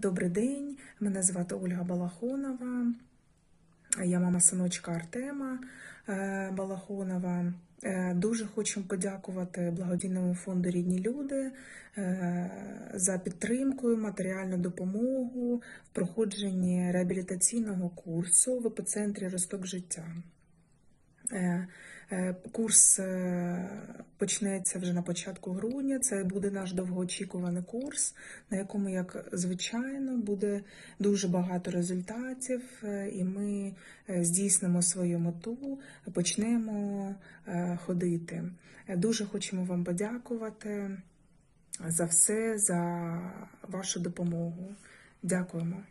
Добрий день, мене звати Ольга Балахонова. Я мама синочка Артема е, Балахонова. Е, Дуже хочу подякувати благодійному фонду Рідні люди е, за підтримку, матеріальну допомогу в проходженні реабілітаційного курсу в епіцентрі Росток життя. Е, Курс е, почнеться вже на початку грудня. Це буде наш довгоочікуваний курс, на якому, як звичайно, буде дуже багато результатів, е, і ми здійснимо свою мету, почнемо ходити. Дуже хочемо вам подякувати за все, за вашу допомогу. Дякуємо.